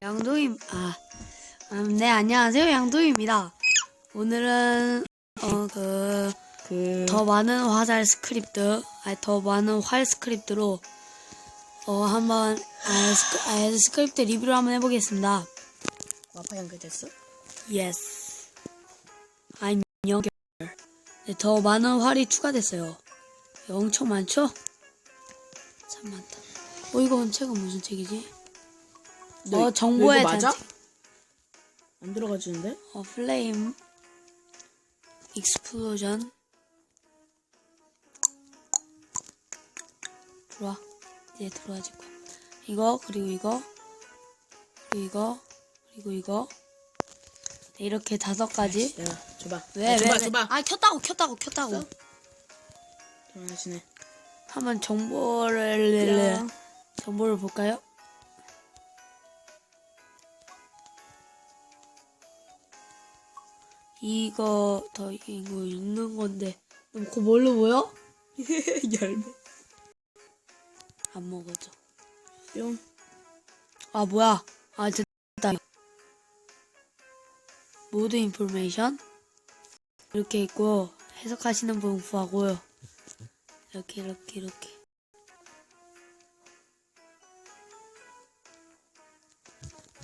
양도임 아, 음, 네 안녕하세요 양도임입니다. 오늘은 어그 그더 많은 화살 스크립트, 아니 더 많은 활 스크립트로 어 한번 아, 스크, 아, 스크립트 리뷰를 한번 해보겠습니다. 마파 연결됐어? Yes. 안녕. 네, 더 많은 활이 추가됐어요. 엄청 많죠? 참 많다. 어 이건 책은 무슨 책이지? 너, 어 대한 이거 맞아? 책. 안 들어가지는데? 어 플레임 익스플로전 들어와 이제 들어와질 거야 이거 그리고 이거 그리고 이거 그리고 이거 네, 이렇게 다섯 가지 내가 줘봐. 왜 아, 줘봐, 왜, 왜? 줘봐. 아 켰다고 켰다고 켰다고 써? 돌아가시네. 한번 정보를 야. 정보를 볼까요? 이거 더 이거 읽는 건데 그거 뭘로 보여? 열매. 안 먹어져. 뿅. 아 뭐야? 아 됐다. 모드 인포메이션 이렇게 있고 해석하시는 분 구하고요. 이렇게 이렇게 이렇게.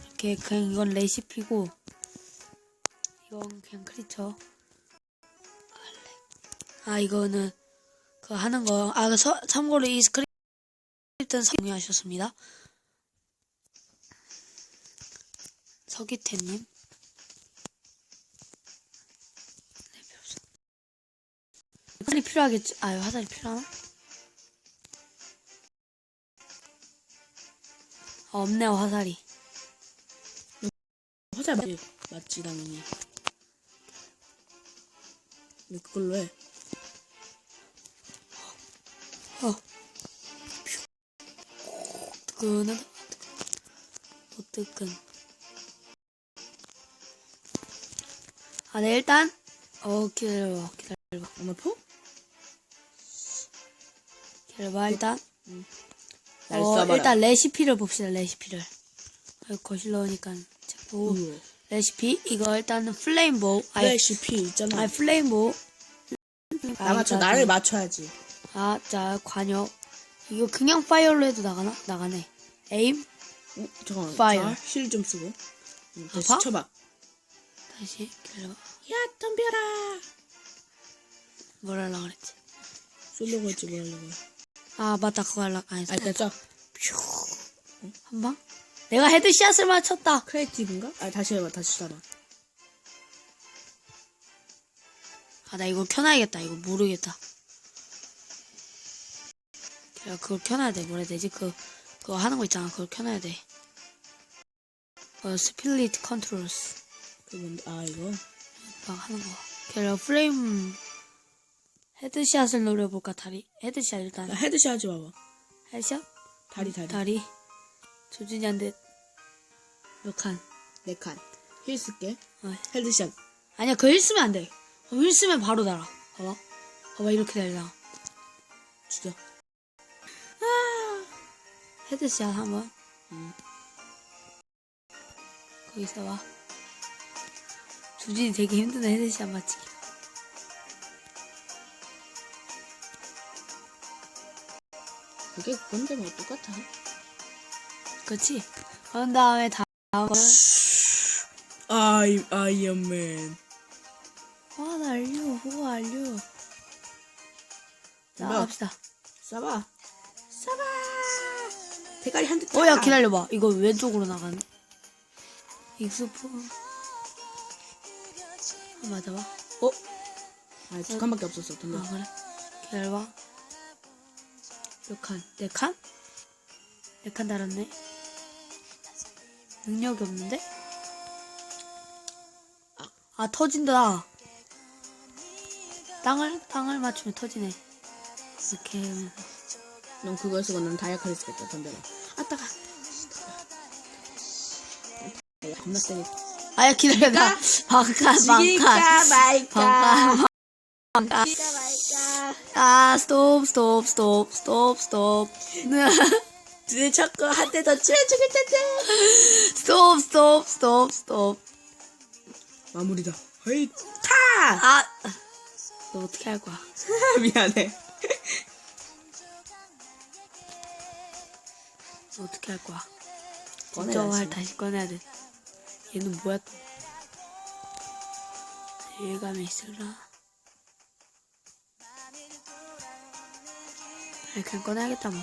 이렇게 그냥 이건 레시피고 이건 그냥 크리처. 아 이거는 그 하는 거. 아 서, 참고로 이 스크립트는 성공하셨습니다. 서기태님. 네. 화살이 필요하겠지? 아, 화살이 필요하나? 아, 없네요, 화살이. 화살 맞지? 맞지 당연히. 왜 그걸로 해? 뜨끈하다. 못 뜨끈. 아, 네, 일단. 어, 기다려봐, 기다려봐. 엄마 포? 기다려봐, 일단. 날 어. 일단 레시피를 봅시다, 레시피를. 여기 거실로 오니까 책 보고. 레시피 이거 일단은 플레임보 아니, 레시피 있잖아. 아니 플레임보 나 맞춰. 나를 맞춰야지. 아자 관역 이거 그냥 파이어로 해도 나가나 나가네 에임 어, 잠깐만. 파이어. 힐좀 쓰고. 응, 다시 아파? 쳐봐. 다시 기다려봐 야 덤벼라. 뭘 하려고 그랬지 쏠려고 했지 뭐 하려고. 아 맞다 그거 하려고 안 했어 아 됐어. 한 방 내가 헤드샷을 맞췄다 크리에이티브인가? 아 다시 해봐. 다시 써봐. 아나 이거 켜놔야겠다 이거 모르겠다 내가 그걸 켜놔야 돼 뭐라 해야 되지 그 그거 하는 거 있잖아 그걸 켜놔야 돼 어, 스필릿 컨트롤스 그 뭔데? 아 이거. 막 하는 거. 걔가 프레임 헤드샷을 노려볼까 다리 헤드샷 일단 나 헤드샷 하지 마봐. 헤드샷 다리 다리. 다리 조준이한테 몇 칸? 네 칸. 힐 쓸게. 어. 헤드샷. 아니야 그거 힐 쓰면 안돼 힐 쓰면 바로 날아 봐봐 봐봐 이렇게 날라 죽여. 헤드샷 한번 응. 거기 있어봐 조준이 되게 힘드네 헤드샷 맞히기 그게 그건데 뭐 똑같아. 그렇지 그런 다음에 다음 거는 아이 아이언맨. 화 날려 호 알려 자 뭐야? 갑시다 쏴봐. 쏴봐. 대가리 한 대. 어, 야, 기다려봐. 이거 왼쪽으로 나가네. 익스포. 아, 맞아봐. 어? 아, 두 칸밖에 없었어. 아, 던져. 그래. 기다려봐. 몇 칸? 네 칸? 네 칸 달았네. 능력이 없는데? 아, 아, 터진다. 땅을, 땅을 맞추면 터지네. 이렇게 하면서. 넌 그걸 쓰고 난 다이아칼리 쓰겠다. 던져라. 아 따가. 야, 겁나 세게. 아야, 기다려. 나. 말까. 반칸. 지가 말까. 아, 스톱, 스톱, 스톱, 스톱, 스톱. 내 자꾸 한 대 더 치면 텐데. 스톱 스톱 스톱 스톱 마무리다. 헤이 타. 아 너 어떻게 할 거야 미안해. 너 어떻게 할 거야 꺼내야지. 다시 꺼내야 돼 얘는 뭐야 또 일감이 있을라 아니 그냥 꺼내야겠다 뭐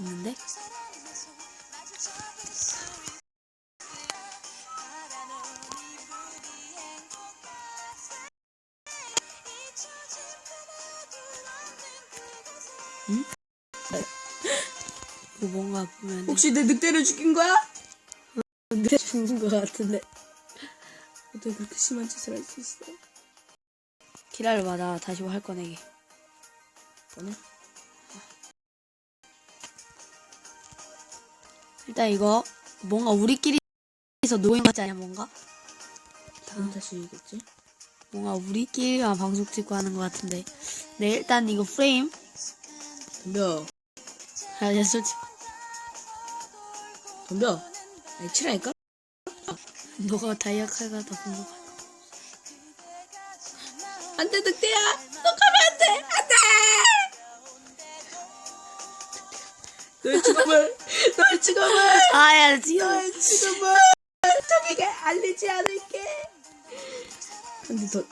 있는데? 응? 이거 뭔가 보면 혹시 내 늑대를 죽인 거야? 늑대 죽는 것 같은데 어떻게 그렇게 심한 짓을 할 수 있어? 기다려봐 나 다시 할 꺼내기 꺼내. 일단 이거 뭔가 우리끼리서 노인 같지 않냐 뭔가? 다음 다시겠지? 뭔가 우리끼리만 방송 찍고 하는 것 같은데 네 일단 이거 프레임 덤벼. 아 야, 솔직히 덤벼. 아니 치라니까? 너가 다이아 칼 갖다 본거 같아 안돼 늑대야. 너 가면 안돼. 안돼. 너의 죽음을 너의 죽음을 아야 지금. 너의 죽음을 저에게 알리지 않을게. 한대 더.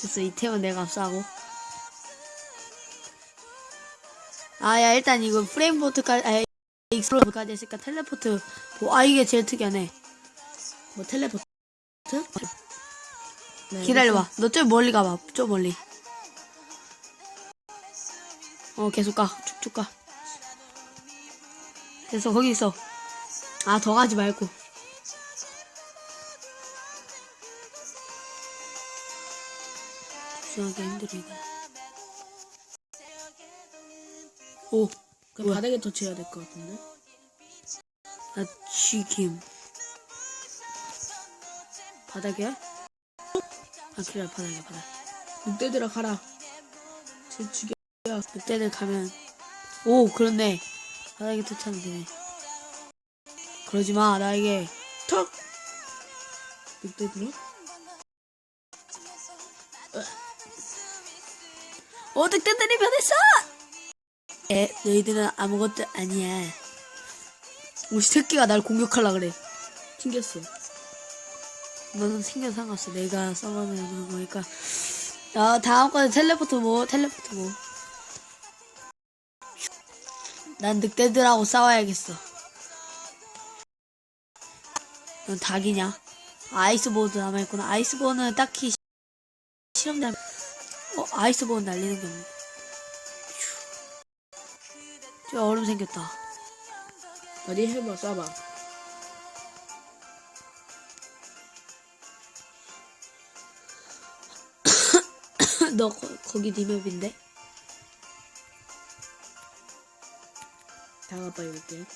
됐어 이태원 내가 앞서하고. 아야 일단 이거 프레임 보트까지 아 익스플로드까지 했으니까 텔레포트 뭐, 아 이게 제일 특이하네. 뭐 텔레포트? 네, 기다려봐. 너 좀 멀리 가봐. 좀 멀리 어 계속 가 쭉쭉 가 됐어 거기 있어 아 더 가지 말고 조용하게 힘들어 이거 오 그 뭐야? 바닥에 터치해야 될 것 같은데. 나 쥐김 바닥이야? 아 그래 바닥이야 바닥 늑대들아 가라. 쟤 죽여. 늑대들 가면. 오 그렇네. 바닥에 도착하면 되네. 그러지마 나에게. 턱. 늑대들아? 어. 늑대들이 변했어? 에 너희들은 아무것도 아니야. 오 새끼가 날 공격하려 그래. 튕겼어. 너는 생겨 상관없어. 내가 써보는 거니까. 야 다음 거는 텔레포트 뭐 텔레포트 뭐 난 늑대들하고 싸워야겠어. 넌 닭이냐? 아이스보드 남아있구나. 아이스보드는 딱히 실험장 어 아이스보드 날리는 게 없네. 휴. 저 얼음 생겼다. 어디 해봐 쏴봐. 너 거, 거기 니 맵인데 calibrated